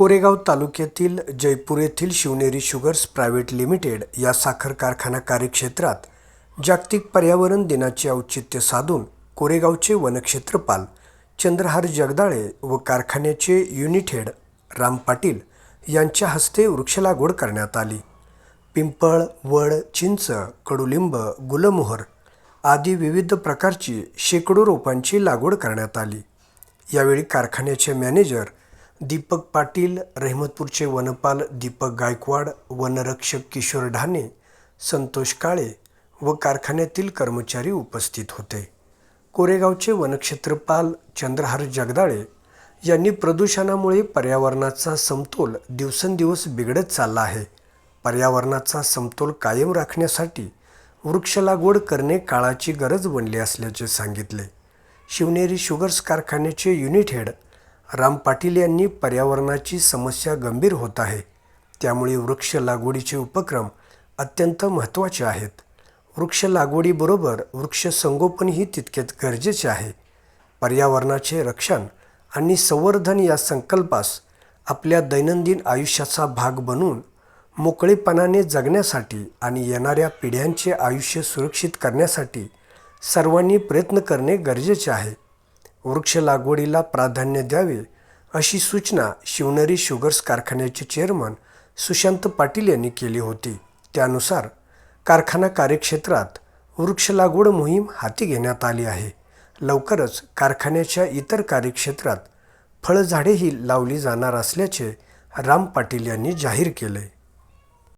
कोरेगाव तालुक्यातील जयपूर येथील Shivneri sugars private limited या साखर कारखाना कार्यक्षेत्रात जागतिक पर्यावरण दिनाचे औचित्य साधून कोरेगावचे वनक्षेत्रपाल चंद्रहार जगदाळे व कारखान्याचे युनिटेड राम पाटील यांच्या हस्ते वृक्षलागवड करण्यात आली. पिंपळ वड चिंच कडुलिंब गुलमोहर आदी विविध प्रकारची शेकडो रोपांची लागवड करण्यात आली. यावेळी कारखान्याचे मॅनेजर दीपक पाटील रहमतपूरचे वनपाल दीपक गायकवाड वनरक्षक किशोर ढाणे संतोष काळे व कारखान्यातील कर्मचारी उपस्थित होते. कोरेगावचे वनक्षेत्रपाल चंद्रहार जगदाळे यांनी प्रदूषणामुळे पर्यावरणाचा समतोल दिवसेंदिवस बिघडत चालला आहे. पर्यावरणाचा समतोल कायम राखण्यासाठी वृक्ष लागवड करणे काळाची गरज बनली असल्याचे सांगितले. शिवनेरी शुगर्स कारखान्याचे युनिट हेड राम पाटील यांनी पर्यावरणाची समस्या गंभीर होत आहे. त्यामुळे वृक्ष लागवडीचे उपक्रम अत्यंत महत्त्वाचे आहेत. वृक्ष लागवडीबरोबर वृक्ष संगोपनही तितकेच गरजेचे आहे. पर्यावरणाचे रक्षण आणि संवर्धन या संकल्पास आपल्या दैनंदिन आयुष्याचा भाग बनवून मोकळेपणाने जगण्यासाठी आणि येणाऱ्या पिढ्यांचे आयुष्य सुरक्षित करण्यासाठी सर्वांनी प्रयत्न करणे गरजेचे आहे. वृक्ष लागवडीला प्राधान्य द्यावे अशी सूचना शिवनेरी शुगर्स कारखान्याचे चेअरमन सुशांत पाटील यांनी केली होती. त्यानुसार कारखाना कार्यक्षेत्रात वृक्ष लागवड मोहीम हाती घेण्यात आली आहे. लवकरच कारखान्याच्या इतर कार्यक्षेत्रात फळझाडेही लावली जाणार असल्याचे राम पाटील यांनी जाहीर केले